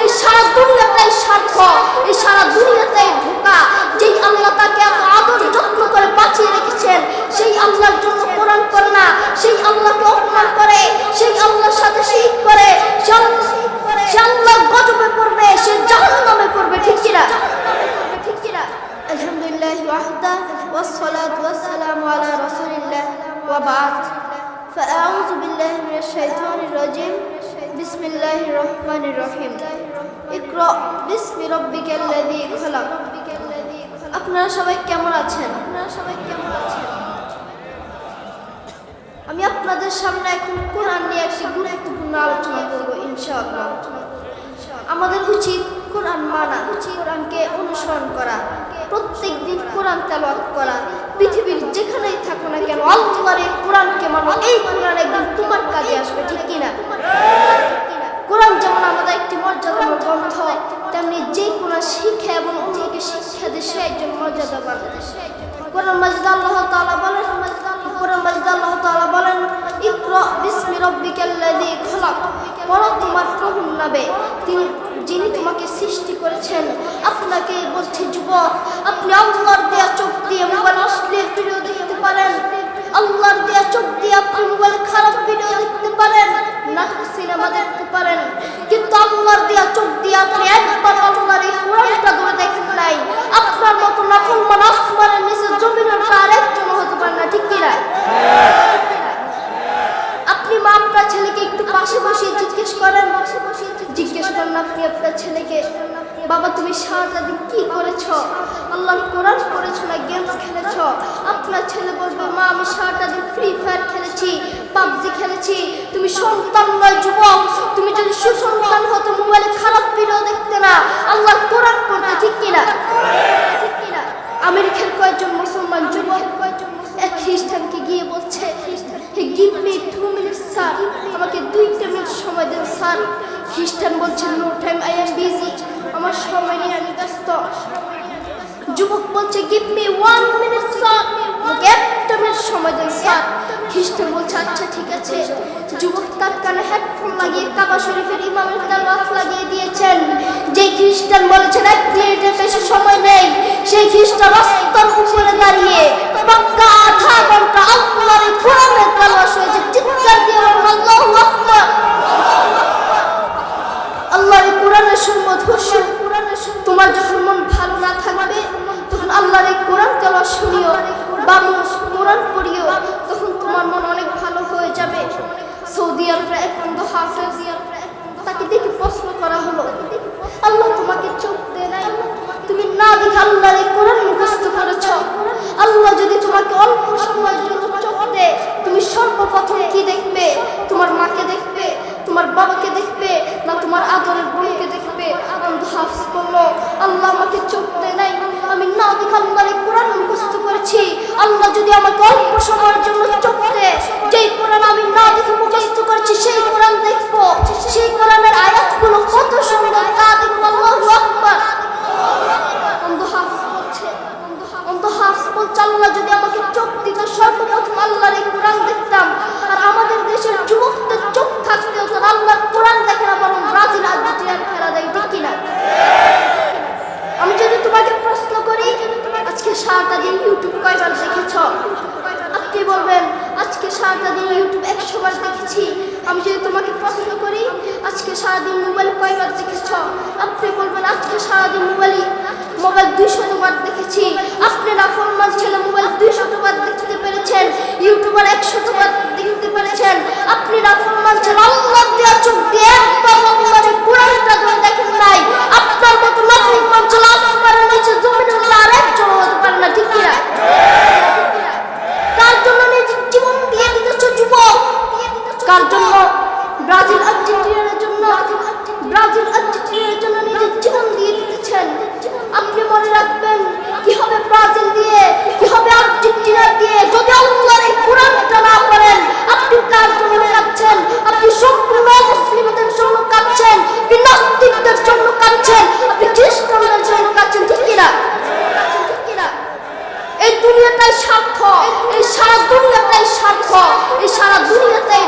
এই সারা দুনিয়াটাই স্বার্থ এই সারা দুনিয়াটাই ধোকা যেই আল্লাহ তাকে এত আদর যত্ন করে বাঁচিয়ে রেখেছেন সেই আল্লাহর জন্য কোরআন করে না সেই আল্লাহকে অপমান করে সেই আল্লাহর সাথে শিরিক করে সে আল্লাহ- সে আল্লাহ গজবে পড়বে সে জাহান্নামে পড়বে ঠিক কিনা ঠিক কিনা আলহামদুলিল্লাহ ওয়াহদা والصلاة والسلام على رسول الله وبعد فأعوذ بالله من الشيطان الرجيم বিসমিল্লাহ রহমান রহিম আপনারা সবাই কেমন আছেন আপনারা সবাই কেমন আছেন? আমি আপনাদের সামনে এখন কোরআন নিয়ে একটি গুরুত্বপূর্ণ আলোচনা করব, ইনশাআল্লাহ। আমাদের উচিত কোরআন মানা উচিত কোরআনকে অনুসরণ করা। প্রত্যেক দিন কোরআন তেলাওয়াত করা। পৃথিবীর যেখানেই থাকো না কেন আল্লাহর এই কোরআনকে মানো। এই কোরআন একদিন তোমার কাজে আসবে, ঠিক কিনা? কোরআন যেমন আমাদের একটি মর্যাদার গ্রন্থ তেমনি যে কোনো শিক্ষা এবং অন্যকে শিক্ষা দেয়, সে একজন মর্যাদাবান কোরআন মাজিদ আল্লাহ তাআলা বলেন, কোরআন মাজিদ আল্লাহ তাআলা বলেন, ইকরা বিসমি রাব্বিকাল্লাযী খলাক। পড়ো তোমার প্রভুর নামে। তিনি যিনি তোমাকে সৃষ্টি করেছেন, আপনাকে বলছে, যুবক, আপনি আল্লাহর দেয়া চোখ দিয়ে মোবাইল অশ্লীল ভিডিও দেখতে পারেন। আল্লাহর দেয়া চোখ দিয়ে আপনি মোবাইল খারাপ ভিডিও দেখতে পারেন, নাটক সিনেমা দেখতে পারেন। কিন্তু আল্লাহর দেয়া চোখ দিয়ে আপনি একবার আল্লাহর এই কোরআনটা ধরে দেখেন নাই আপনার মতো নাফরমান আসমানের নিচে জমিনের উপর আরেকজন হতে পারে না ঠিক কিনা মা আপনার ছেলেকে একটু পাশে বসিয়ে জিজ্ঞেস করেন। জিজ্ঞেস করেন আপনি আপনার ছেলেকে, বাবা তুমি সারাটা দিন কি করেছ? আল্লাহ কোরআন করেছ না গেমস খেলেছ? আপনার ছেলে বলবে, মা, আমি সারাটা দিন ফ্রি ফায়ার খেলেছি, পাবজি খেলেছি। তুমি সন্তান নয়, যুবক। তুমি যদি সুসন্তান হতো মোবাইলে খারাপ ভিডিও দেখতে না। আল্লাহ কোরআন পড়তে, ঠিক কিনা? ঠিক কিনা আমেরিকার কয়েকজন মুসলমান যুবক কয়েকজন এক খ্রিস্টানকে গিয়ে বলছে স্যার, আমাকে দুইটা মিনিট সময় দেন, স্যার। খ্রিস্টান বলছে no time I am busy আমার সময় নিয়ে আমি ব্যস্ত। যুবক বলছে give me one minute sir আমাকে একটা মিনিট সময় দেন, স্যার। খ্রিস্টান বলছে আচ্ছা ঠিক আছে। যুবক তার কানে হেডফোন লাগিয়ে কাবা শরীফের ইমামের তালাওয়াত লাগিয়ে দিয়েছেন। যেই খ্রিস্টান বলেছেন, এক মিনিটের বেশি সময় নেই। সেই খ্রিস্টান রাস্তার উপরে দাঁড়িয়ে পাক্কা আধা ঘণ্টা আল্লাহর এই কোরআনের তালাওয়াত হয়েছে চিৎকার দিয়ে বলুন আল্লাহু আকবার আল্লাহর এই কোরআনের সুন্নত হুসুর তোমার যখন মন ভালো না থাকবে তখন আল্লাহর এই কোরআন তেলাওয়াত শুনিও বা কোরআন পড়িও তখন তোমার মন অনেক ভালো হয়ে যাবে সৌদি আরবরা এক বন্ধ হাফেজ তাকে দেখে প্রশ্ন করা হলো আল্লাহ তোমাকে চোখ দেয় নাই তুমি না দেখে আল্লাহর এই কোরআন মুখস্থ করেছ। আল্লাহ যদি তোমাকে অল্প সময়ের জন্য চোখ তুমি সর্বপ্রথম কি দেখবে? তোমার মাকে দেখবে, তোমার বাবাকে দেখবে, না তোমার আদরের বোনকে দেখবে? অন্ধ হাফস বলল, আল্লাহ আমাকে চোখ দেয় নাই। আমি না দেখে আল্লাহর এই কোরআন মুখস্থ করেছি। আল্লাহ যদি আমাকে অল্প সময়ের জন্য চোখ দেয় যেই কোরআন আমি না দেখে মুখস্থ করেছি সেই কোরআন দেখব সেই কোরআনের আয়াতগুলো কত সুন্দর তা দেখব আল্লাহু আকবার অন্ধ হাফস বলছে অন্ধ বলছে আল্লাহ যদি আমাকে চোখ দিত সর্বপ্রথম আল্লাহর এই কোরআন দেখতাম। আর আমাদের দেশের যুবকদের চোখ থাকতে না। আল্লাহর কোরআন দেখে না বরং ব্রাজিল আর্জেন্টিনার খেলা দেয়, ঠিক কিনা? আমি যদি তোমাকে প্রশ্ন করি, আজকে সারাটা দিন ইউটিউব কয়বার দেখেছ? আপনি বলবেন, আজকে সারাটা দিন ইউটিউব একশো বার দেখেছি। আমি যদি তোমাকে প্রশ্ন করি, আজকে সারাদিন মোবাইল কয়বার দেখেছ? আপনি বলবেন, আজকে সারাদিন মোবাইল মোবাইল দুইশো বার দেখেছি। ব্রাজিল আর্জেন্টিনার জন্য ব্রাজিল আর্জেন্টিনার জন্য নিজের জীবন দিয়ে দিতেছেন। আপনি মনে রাখবেন, কি হবে ব্রাজিল দিয়ে, কি হবে আর্জেন্টিনা দিয়ে? যদি আল্লাহর এই কোরআনটা না পড়েন, আপনি কার জন্য কাঁদছেন আপনি সম্পূর্ণ মুসলিমদের জন্য কাঁদছেন, আপনি নাস্তিকদের জন্য কাঁদছেন, আপনি খ্রিস্টানদের জন্য কাঁদছেন, ঠিক কিনা? এই দুনিয়াটাই স্বার্থ এই সারা দুনিয়াটাই স্বার্থ এই সারা দুনিয়াটাই